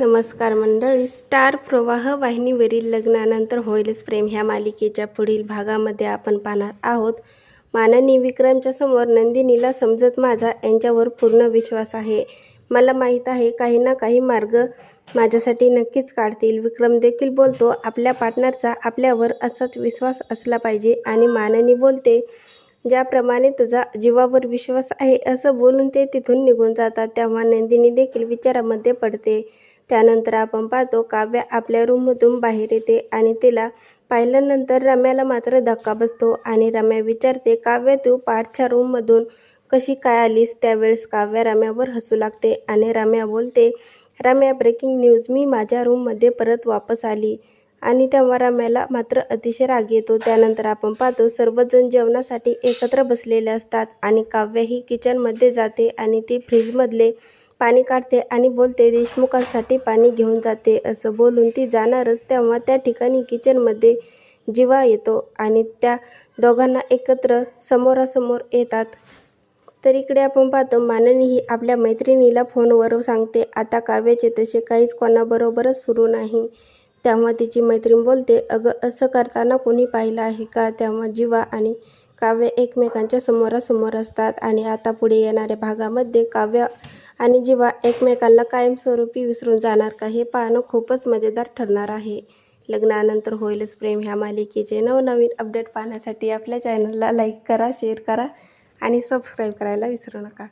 नमस्कार मंडळी. स्टार प्रवाह वाहिनीवरील लग्नानंतर होईलच प्रेम. ह्या मालिकेच्या पुढील भागामध्ये आपण पाहणार आहोत. माननी विक्रमच्या समोर नंदिनीला समजत माझा यांच्यावर पूर्ण विश्वास आहे. मला माहीत आहे काही ना काही मार्ग माझ्यासाठी नक्कीच काढतील. विक्रम देखील बोलतो आपल्या पार्टनरचा आपल्यावर असाच विश्वास असला पाहिजे. आणि माननी बोलते ज्याप्रमाणे तुझा जीवावर विश्वास आहे असं बोलून ते तिथून निघून जातात. तेव्हा नंदिनी देखील विचारामध्ये पडते त्यानंतर आपण पाहतो काव्या आपल्या रूममधून बाहेर येते आणि तिला पाहिल्यानंतर रम्याला मात्र धक्का बसतो आणि रम्या विचारते काव्य तू पार्थच्या रूममधून कशी काय आलीस? त्यावेळेस काव्या रम्यावर हसू लागते आणि रम्या बोलते रम्या ब्रेकिंग न्यूज मी माझ्या रूममध्ये परत वापस आली. आणि तेव्हा रम्याला मात्र अतिशय राग येतो. त्यानंतर आपण पाहतो सर्वजण जेवणासाठी एकत्र बसलेले असतात आणि काव्य ही किचनमध्ये जाते आणि ती फ्रीजमधले पाणी काढते आणि बोलते देशमुखांसाठी पाणी घेऊन जाते असं बोलून ती जाणारच तेव्हा त्या ठिकाणी किचनमध्ये जिवा येतो आणि त्या दोघांना एकत्र समोरासमोर येतात. तर इकडे आपण पाहतो माननी ही आपल्या मैत्रिणीला फोनवर सांगते आता काव्याचे तसे काहीच कोणाबरोबरच सुरू नाही. तेव्हा तिची मैत्रीण बोलते अगं असं करताना कोणी पाहिलं आहे का? तेव्हा जीवा आणि काव्य एकमेकांच्या समोरासमोर असतात आणि आता पुढे येणाऱ्या भागामध्ये काव्य आणि जीवा एकमेकांना कायमस्वरूपी विसरून जाणार का हे पाहणं खूपच मजेदार ठरणार आहे. लग्नानंतर होईलच प्रेम ह्या मालिकेचे. नवनवीन अपडेट पाहण्यासाठी आपल्या चॅनलला लाईक करा शेअर करा आणि सबस्क्राईब करायला विसरू नका.